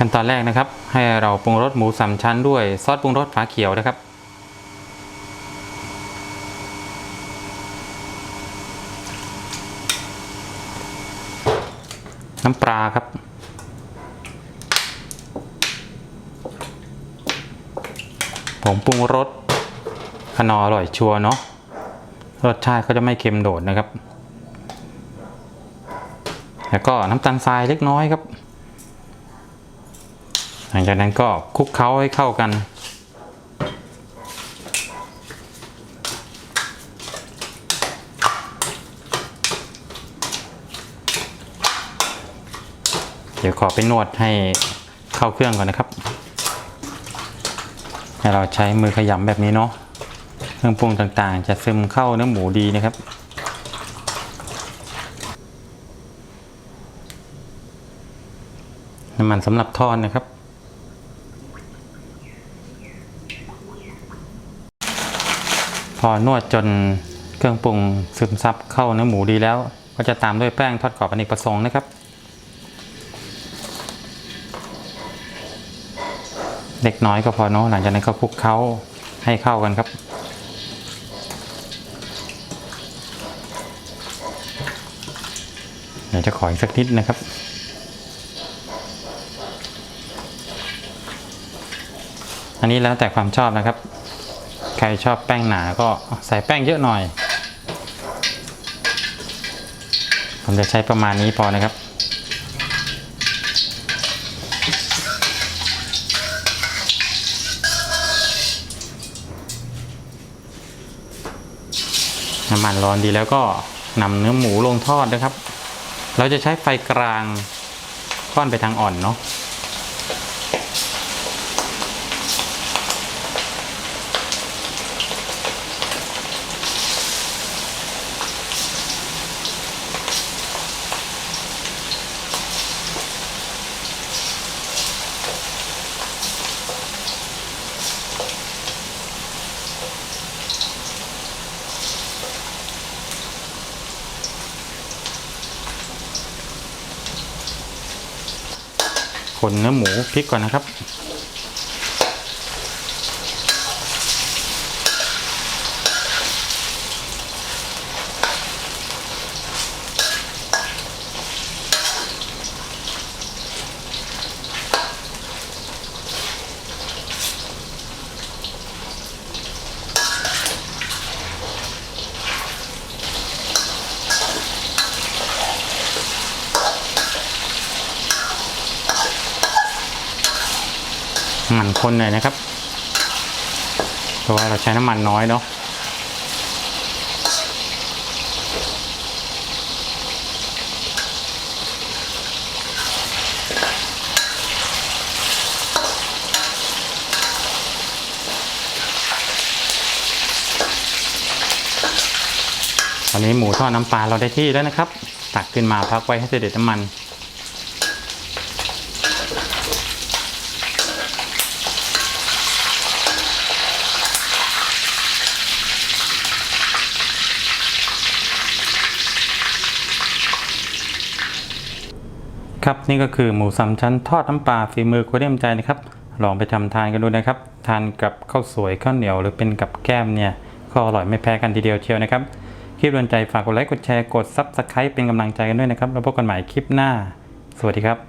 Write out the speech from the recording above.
ขั้นตอนแรกนะครับ ให้เราปรุงรสหมูสามชั้นด้วยซอสปรุงรสฝาเขียวนะครับ น้ำปลาครับ ผมปรุงรสขนออร่อยชัวร์เนาะรสชาติเขาจะไม่เค็มโดดนะครับ แล้วก็น้ำตาลทรายเล็กน้อยครับ หลังจากนั้นก็คลุกเคล้าให้เข้ากัน เดี๋ยวขอไปนวดให้เข้าเครื่องก่อนนะครับ ให้เราใช้มือขยำแบบนี้เนาะ เครื่องปรุงต่างๆ จะซึมเข้าเนื้อหมูดีนะครับน้ำมันสำหรับทอดนะครับ พอนวดจนเครื่องปรุงซึมซับเข้าเนื้อหมูดีแล้ว ก็จะตามด้วยแป้งทอดกรอบอเนกประสงค์นะครับเล็กน้อยก็พอเนาะหลังจากนั้นก็คลุกเคล้าให้เข้ากันครับเดี๋ยวจะขออีกสักนิดนะครับ อันนี้แล้วแต่ความชอบนะครับ ใครชอบแป้งหนาก็ใส่แป้งเยอะหน่อย ผมจะใช้ประมาณนี้พอนะครับน้ำมันร้อนดีแล้วก็นำเนื้อหมูลงทอดนะครับ เราจะใช้ไฟกลางค่อนไปทางอ่อนเนาะ คนเนื้อหมูพริกก่อนนะครับ มันคนหน่อยนะครับ เพราะว่าเราใช้น้ำมันน้อยเนาะตอนนี้หมูทอดน้ำปลาเราได้ที่แล้วนะครับ ตักขึ้นมาพักไว้ให้เสด็จน้ำมัน ครับนี่ก็คือหมูสามชั้นทอดน้ำปลาฝีมือโคเดียมใจนะครับลองไปทำทานกันดูนะครับ ทานกับข้าวสวยข้าวเหนียวหรือเป็นกับแก้มเนี่ยก็อร่อยไม่แพ้กันทีเดียวเชียวนะครับคลิปโดนใจฝากกดไลค์กดแชร์กดซับสไครป์เป็นกำลังใจกันด้วยนะครับแล้วพบกันใหม่คลิปหน้า สวัสดีครับ